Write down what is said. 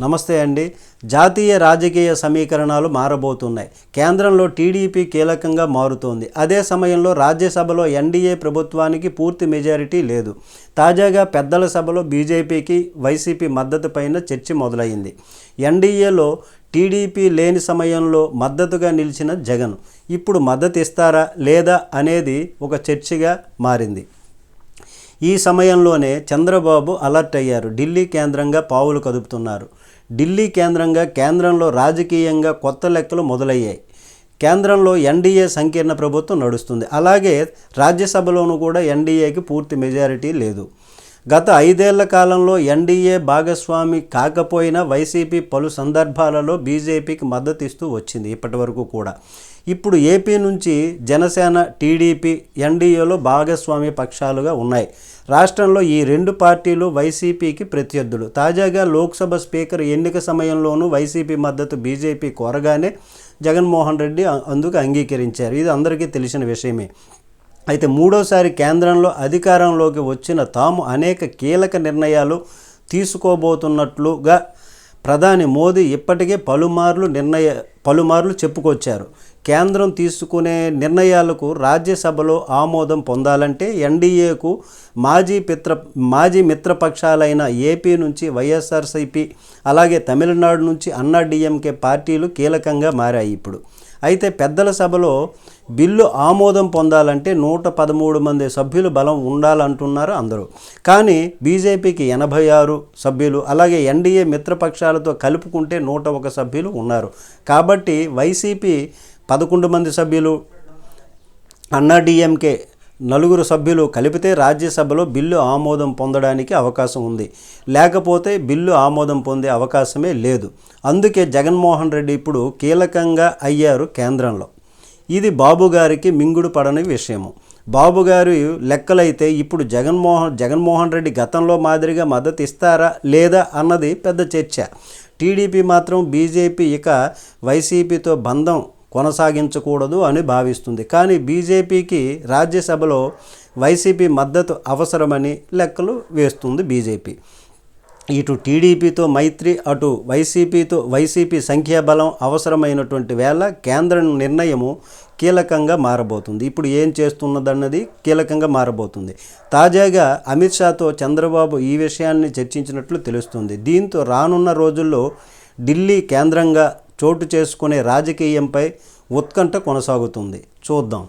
నమస్తే అండి. జాతీయ రాజకీయ సమీకరణాలు మారబోతున్నాయి. కేంద్రంలో టీడీపీ కీలకంగా మారుతోంది. అదే సమయంలో రాజ్యసభలో ఎన్డీఏ ప్రభుత్వానికి పూర్తి మెజారిటీ లేదు. తాజాగా పెద్దల సభలో బీజేపీకి వైసీపీ మద్దతు పైన చర్చ మొదలైంది. ఎన్డీఏలో టీడీపీ లేని సమయంలో మద్దతుగా నిలిచిన జగన్ ఇప్పుడు మద్దతు ఇస్తారా లేదా అనేది ఒక చర్చగా మారింది. ఈ సమయంలోనే చంద్రబాబు అలర్ట్ అయ్యారు. ఢిల్లీ కేంద్రంగా పావులు కదుపుతున్నారు. ఢిల్లీ కేంద్రంగా కేంద్రంలో రాజకీయంగా కొత్త లెక్కలు మొదలయ్యాయి. కేంద్రంలో ఎన్డీఏ సంకీర్ణ ప్రభుత్వం నడుస్తుంది. అలాగే రాజ్యసభలోనూ కూడా ఎన్డీఏకి పూర్తి మెజారిటీ లేదు. గత ఐదేళ్ళ కాలంలో ఎన్డీఏ భాగస్వామి కాకపోయినా వైసీపీ పలు సందర్భాలలో బీజేపీకి మద్దతు ఇస్తూ వచ్చింది ఇప్పటి వరకు కూడా. ఇప్పుడు ఏపీ నుంచి జనసేన టీడీపీ ఎన్డీఏలో భాగస్వామి పక్షాలుగా ఉన్నాయి. రాష్ట్రంలో ఈ రెండు పార్టీలు వైసీపీకి ప్రత్యర్థులు. తాజాగా లోక్సభ స్పీకర్ ఎన్నిక సమయంలోనూ వైసీపీ మద్దతు బీజేపీ కోరగానే జగన్మోహన్ రెడ్డి అందుకు అంగీకరించారు. ఇది అందరికీ తెలిసిన విషయమే. అయితే మూడోసారి కేంద్రంలో అధికారంలోకి వచ్చిన తాము అనేక కీలక నిర్ణయాలు తీసుకోబోతున్నట్లుగా ప్రధాని మోదీ ఇప్పటికే పలుమార్లు నిర్ణయ పలుమార్లు చెప్పుకొచ్చారు. కేంద్రం తీసుకునే నిర్ణయాలకు రాజ్యసభలో ఆమోదం పొందాలంటే ఎన్డీఏకు మాజీ పిత్ర మాజీ మిత్రపక్షాలైన ఏపీ నుంచి వైఎస్ఆర్సీపీ అలాగే తమిళనాడు నుంచి అన్నాడీఎంకే పార్టీలు కీలకంగా మారాయి ఇప్పుడు. అయితే పెద్దల సభలో బిల్లు ఆమోదం పొందాలంటే నూట పదమూడు మంది సభ్యులు బలం ఉండాలంటున్నారు అందరూ. కానీ బీజేపీకి ఎనభై ఆరు సభ్యులు అలాగే ఎన్డీఏ మిత్రపక్షాలతో కలుపుకుంటే నూట ఒక సభ్యులు ఉన్నారు. కాబట్టి వైసీపీ పదకొండు మంది సభ్యులు అన్నాడీఎంకే నలుగురు సభ్యులు కలిపితే రాజ్యసభలో బిల్లు ఆమోదం పొందడానికి అవకాశం ఉంది. లేకపోతే బిల్లు ఆమోదం పొందే అవకాశమే లేదు. అందుకే జగన్మోహన్ రెడ్డి ఇప్పుడు కీలకంగా అయ్యారు కేంద్రంలో. ఇది బాబుగారికి మింగుడు పడని విషయము. బాబుగారు లెక్కలైతే ఇప్పుడు జగన్మోహన్ జగన్మోహన్ రెడ్డి గతంలో మాదిరిగా మద్దతు ఇస్తారా లేదా అన్నది పెద్ద చర్చ. టీడీపీ మాత్రం బీజేపీ ఇక వైసీపీతో బంధం కొనసాగించకూడదు అని భావిస్తుంది. కానీ బీజేపీకి రాజ్యసభలో వైసీపీ మద్దతు అవసరమని లెక్కలు వేస్తుంది బీజేపీ. ఇటు టీడీపీతో మైత్రి అటు వైసీపీతో వైసీపీ సంఖ్యాబలం అవసరమైనటువంటి వేళ కేంద్ర నిర్ణయము కీలకంగా మారబోతుంది. ఇప్పుడు ఏం చేస్తున్నదన్నది కీలకంగా మారబోతుంది. తాజాగా అమిత్ షాతో చంద్రబాబు ఈ విషయాన్ని చర్చించినట్లు తెలుస్తుంది. దీంతో రానున్న రోజుల్లో ఢిల్లీ కేంద్రంగా చోటు చేసుకునే రాజకీయంపై ఉత్కంఠ కొనసాగుతుంది. చూద్దాం.